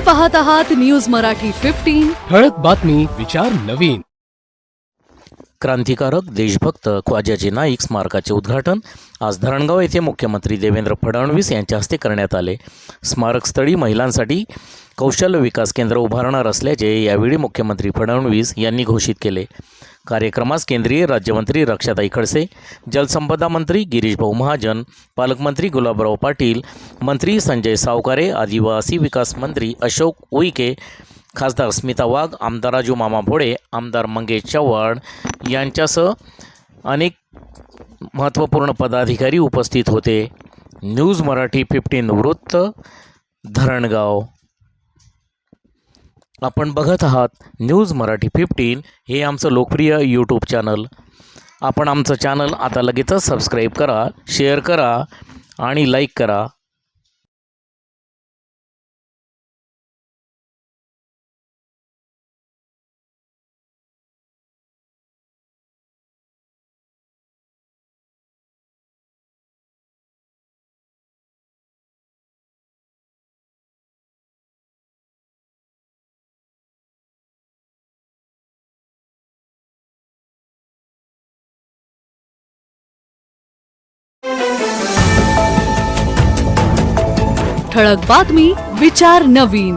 पाहत आहात news Marathi fifteen ठळक बातमी विचार नवीन. क्रांतिकारक देशभक्त ख्वाजाजी नाईक स्मारकाचे उद्घाटन आज धरणगाव येथे मुख्यमंत्री देवेंद्र फडणवीस यांच्या हस्ते करण्यात आले. स्मारकस्थळी महिलांसाठी कौशल्य विकास केंद्र उभारणार असल्याचे यावेळी मुख्यमंत्री फडणवीस यांनी घोषित केले. कार्यक्रमास केंद्रीय राज्यमंत्री रक्षाताई खडसे जलसंपदा मंत्री गिरीशभाऊ महाजन पालकमंत्री गुलाबराव पाटील मंत्री संजय सावकारे आदिवासी विकास मंत्री अशोक उईके खासदार स्मिता वाघ आमदार राजू मामा भोळे आमदार मंगेश चव्हाण यांच्यासह अनेक महत्त्वपूर्ण पदाधिकारी उपस्थित होते. न्यूज मराठी फिफ्टीन वृत्त धरणगाव. आपण बघत आहात न्यूज मराठी फिफ्टीन हे आमचं लोकप्रिय यूट्यूब चॅनल आपण आमचं चॅनल आता लगेचच सबस्क्राईब करा शेअर करा आणि लाईक करा. ठळक बातमी विचार नवीन.